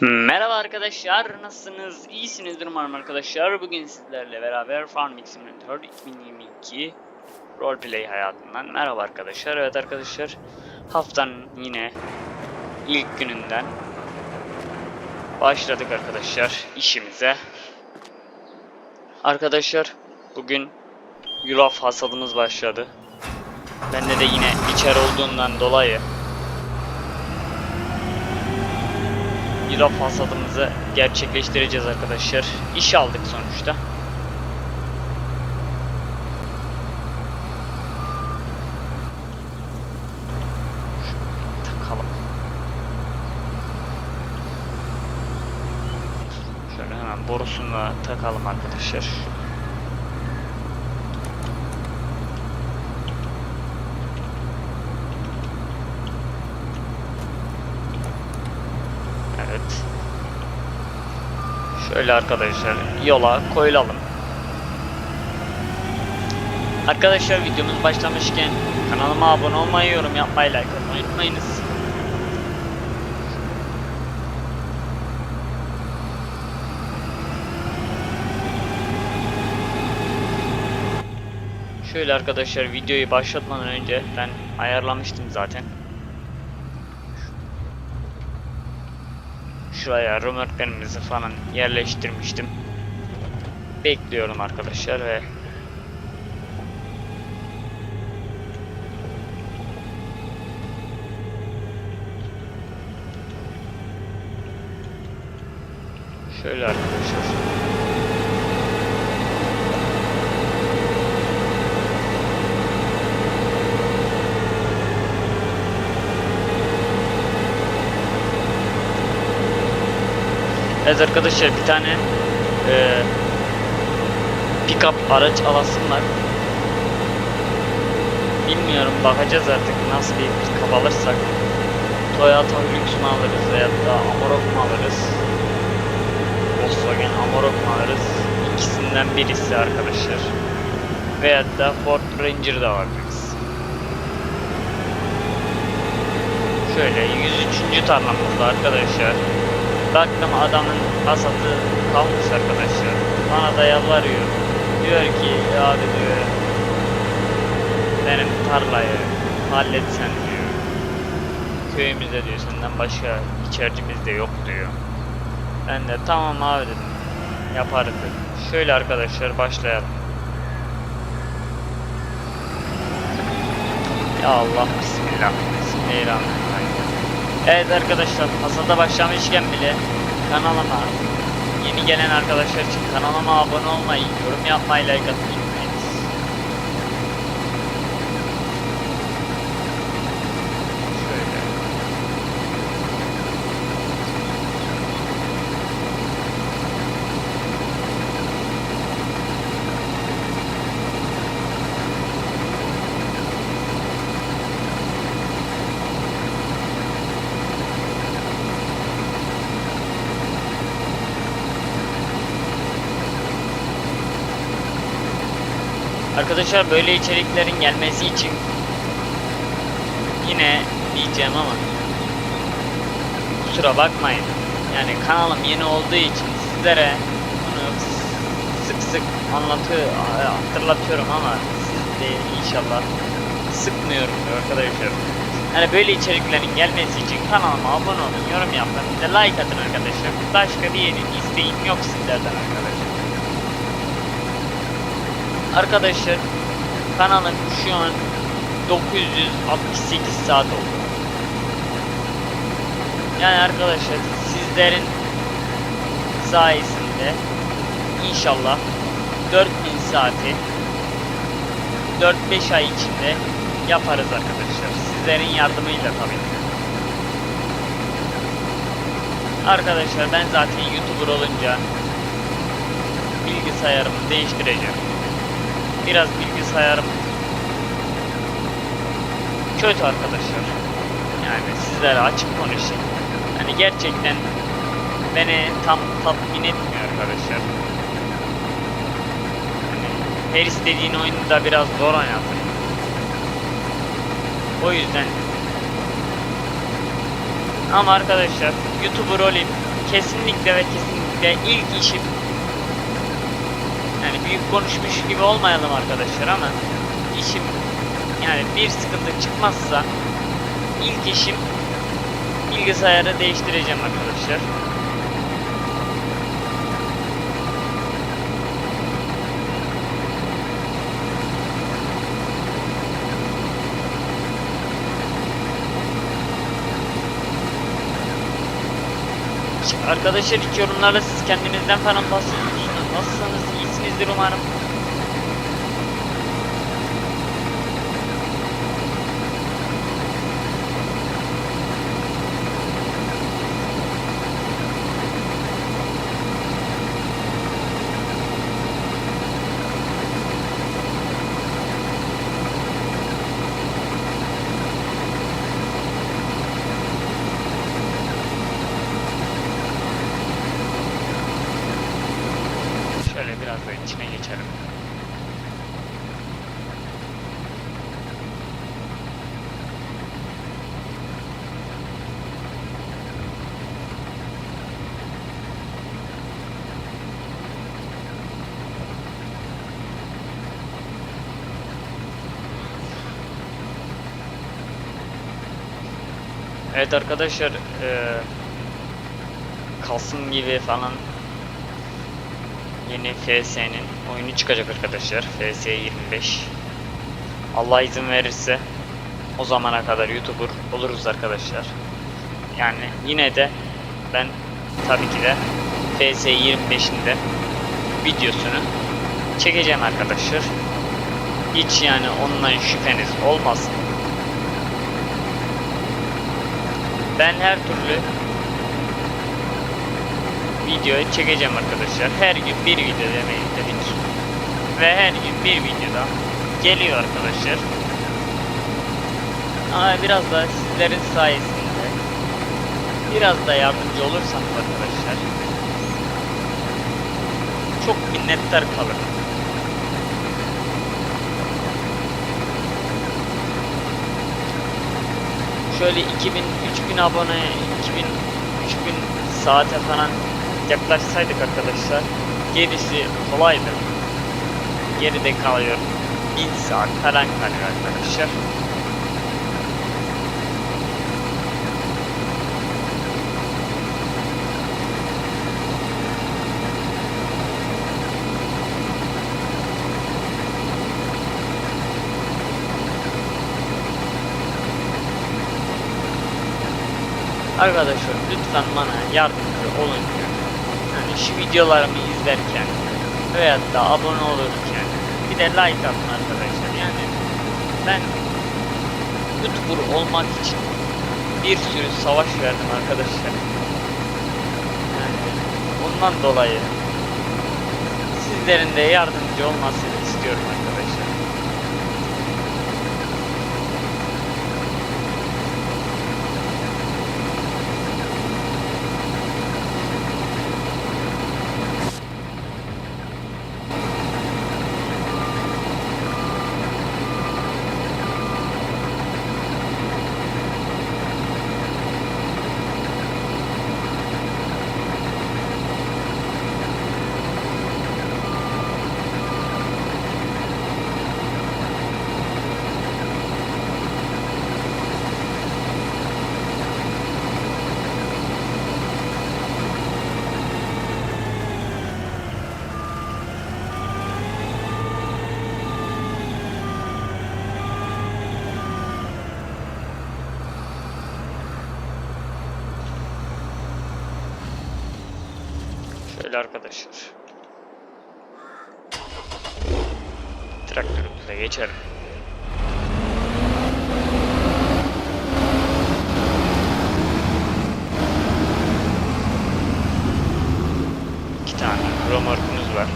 Merhaba arkadaşlar, nasılsınız? İyisinizdir umarım arkadaşlar. Bugün sizlerle beraber Farming Simulator 2022 Roleplay hayatından merhaba arkadaşlar. Evet arkadaşlar, haftanın yine ilk gününden başladık arkadaşlar işimize. Arkadaşlar, bugün yulaf hasadımız başladı. Bende de yine içer olduğundan dolayı yulaf hasadımızı gerçekleştireceğiz arkadaşlar. İş aldık sonuçta. Takalım. Şöyle hemen borusunu takalım arkadaşlar. Evet. Şöyle arkadaşlar yola koyulalım. Arkadaşlar videomuz başlamışken kanalıma abone olmayı, yorum yapmayı, like atmayı unutmayınız. Şöyle arkadaşlar videoyu başlatmadan önce ben ayarlamıştım zaten. Şuraya römorklarımızı falan yerleştirmiştim. Bekliyorum arkadaşlar ve Şöyle arkadaşlar. Evet arkadaşlar bir tane e, pick-up araç alasım var. Bilmiyorum bakacağız artık nasıl bir pick-up alırsak. Toyota Hilux mu alırız veyahut da Amarok mu alırız? Volkswagen Amarok mu alırız? İkisinden birisi arkadaşlar. Veyahut da Ford Ranger da alabiliriz. Şöyle 103. tarlamızda arkadaşlar. Baktım adamın hasatı kalmış arkadaşlar. Bana da yalvarıyor. Diyor ki "Ya abi diyor benim tarlayı halletsen diyor. Köyümüzde diyor senden başka içercimiz de yok diyor. Ben de tamam abi dedim. Yaparız dedim. Şöyle arkadaşlar başlayalım. Ya Allah bismillah. Bismillahirrahmanirrahim. Evet arkadaşlar hasada başlamışken bile kanalıma yeni gelen arkadaşlar için kanalıma abone olmayı, yorum yapmayı, like atmayı unutmayınız. Şöyle. Arkadaşlar böyle içeriklerin gelmesi için yine diyeceğim ama kusura bakmayın. Yani kanalım yeni olduğu için sizlere bunu sık sık anlatıyor, hatırlatıyorum ama siz de inşallah sıkmıyorum arkadaşlar. Yani böyle içeriklerin gelmesi için kanalıma abone olun, yorum yapın, bir de like atın arkadaşlar. Başka bir yerin isteğim yok sizlerden arkadaşlar. Arkadaşlar kanalım şu an 968 saat oldu. Yani arkadaşlar sizlerin sayesinde inşallah 4000 saati 4-5 ay içinde yaparız arkadaşlar. Sizlerin yardımıyla tabii. Arkadaşlar ben zaten YouTuber olunca bilgisayarımı değiştireceğim biraz bilgisayarım kötü arkadaşlar. Yani sizlere açık konuşayım. Hani gerçekten beni tam tatmin etmiyor arkadaşlar. Hani her istediğin oyunu da biraz zor oynatır. O yüzden ama arkadaşlar YouTuber olayım kesinlikle ve kesinlikle ilk işim yani büyük konuşmuş gibi olmayalım arkadaşlar ama işim yani bir sıkıntı çıkmazsa ilk işim bilgisayarı değiştireceğim arkadaşlar. Arkadaşlar hiç yorumlarda siz kendinizden falan bahsediyor musunuz? Nasılsınız? İyisinizdir umarım. Şöyle biraz da içine geçelim. Evet arkadaşlar eee Kasım gibi falan yeni FS'nin oyunu çıkacak arkadaşlar. FS 25. Allah izin verirse o zamana kadar YouTuber oluruz arkadaşlar. Yani yine de ben tabii ki de FS 25'in de videosunu çekeceğim arkadaşlar. Hiç yani ondan şüpheniz olmasın. Ben her türlü video çekeceğim arkadaşlar. Her gün bir video demeyi dedik. Ve her gün bir videoda geliyor arkadaşlar. Ama biraz da sizlerin sayesinde biraz da yardımcı olursanız arkadaşlar çok minnettar kalırım. Şöyle 2000 3000 abone 2000 3000 saate falan yaklaşsaydık arkadaşlar gerisi kolaydı. Geride kalıyor 1000 saat falan kalıyor arkadaşlar. Arkadaşlar lütfen bana yardımcı olun. Şu videolarımı izlerken veya da abone olurken bir de like atın arkadaşlar. Yani ben YouTuber olmak için bir sürü savaş verdim arkadaşlar. Yani ondan dolayı sizlerin de yardımcı olmasını istiyorum arkadaşlar. Şöyle arkadaşlar. Traktörümüze geçelim. İki tane romorkumuz var.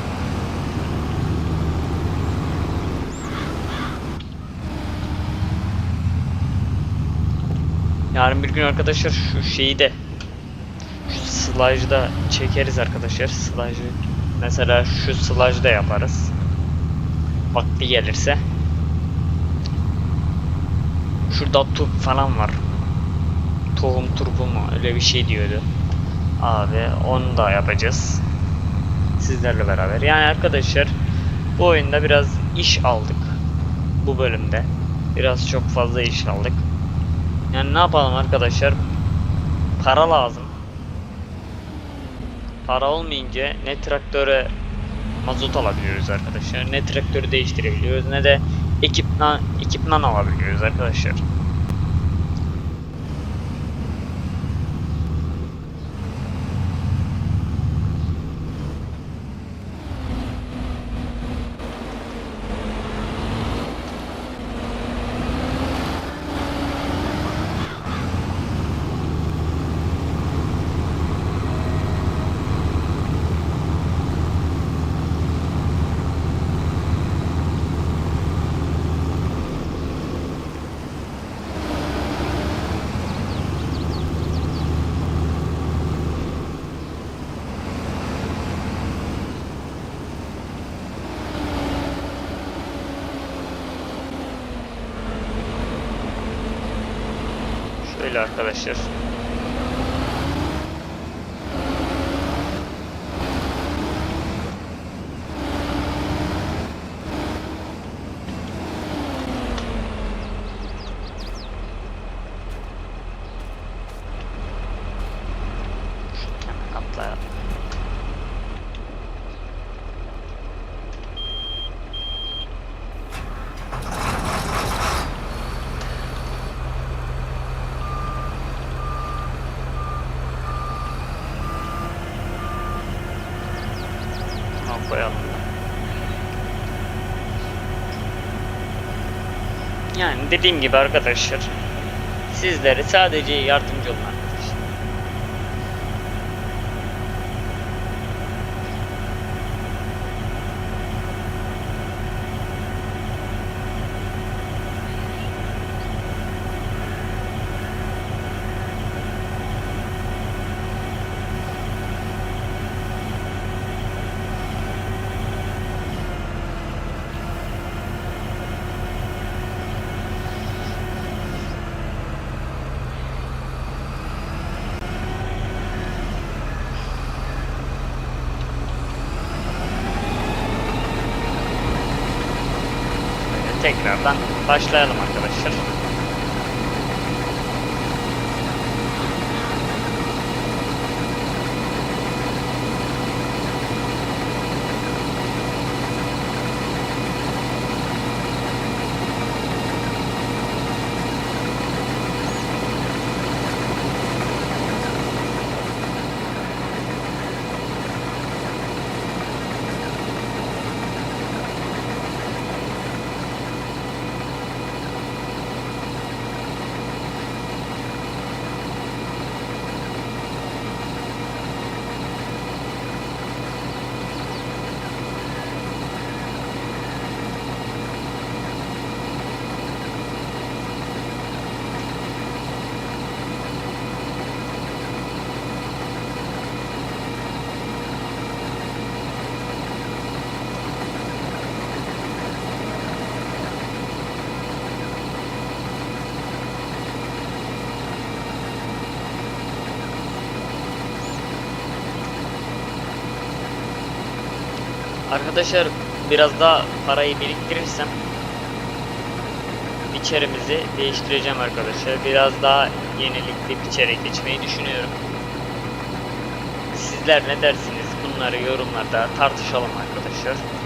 Yarın bir gün arkadaşlar şu şeyi de slide'da çekeriz arkadaşlar. Slide'ı mesela şu slide'da yaparız. Vakti gelirse. Şurada turp falan var. Tohum turpu mu öyle bir şey diyordu. abi onu da yapacağız. Sizlerle beraber. Yani arkadaşlar bu oyunda biraz iş aldık. Bu bölümde. Biraz çok fazla iş aldık. Yani ne yapalım arkadaşlar? Para lazım. Para olmayınca ne traktöre mazot alabiliyoruz arkadaşlar. Ne traktörü değiştirebiliyoruz ne de ekipman ekipman alabiliyoruz arkadaşlar. Şöyle arkadaşlar. Hemen atlayalım. Tamam koyalım. Yani dediğim gibi arkadaşlar sizlere sadece yardımcı olun arkadaşlar. Böyle tekrardan başlayalım arkadaşlar. Arkadaşlar biraz daha parayı biriktirirsem biçerimizi değiştireceğim arkadaşlar. Biraz daha yenilikli biçere geçmeyi düşünüyorum. Sizler ne dersiniz? Bunları yorumlarda tartışalım arkadaşlar.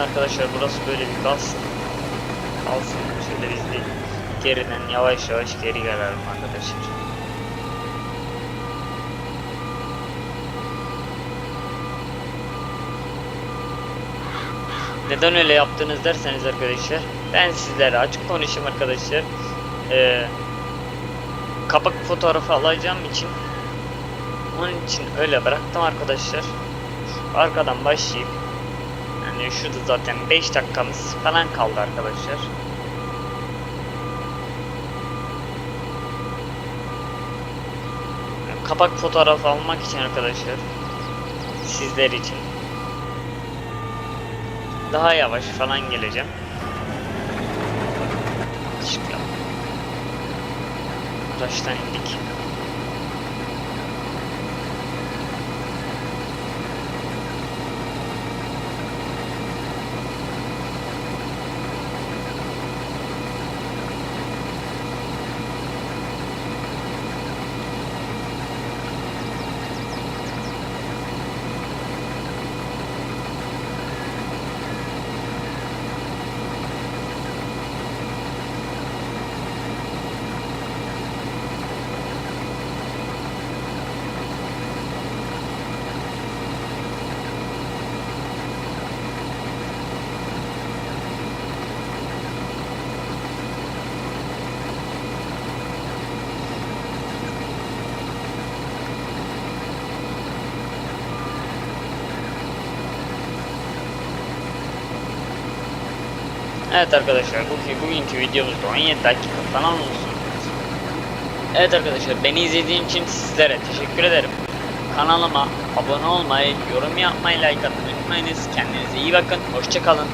Arkadaşlar burası böyle bir gaz. Alsın şöyle biz bir geriden yavaş yavaş geri gelelim arkadaşlar. Neden öyle yaptınız derseniz arkadaşlar ben sizlere açık konuşayım arkadaşlar. Ee, kapak fotoğrafı alacağım için onun için öyle bıraktım arkadaşlar. Arkadan başlayıp yani şurada zaten 5 dakikamız falan kaldı arkadaşlar. Kapak fotoğrafı almak için arkadaşlar sizler için daha yavaş falan geleceğim. Şıkla. Araçtan indik. Evet arkadaşlar bugün, bugünkü videomuzda 17 dakika falan olsun. Evet arkadaşlar beni izlediğiniz için sizlere teşekkür ederim. Kanalıma abone olmayı, yorum yapmayı, like atmayı unutmayınız. Kendinize iyi bakın. Hoşçakalın.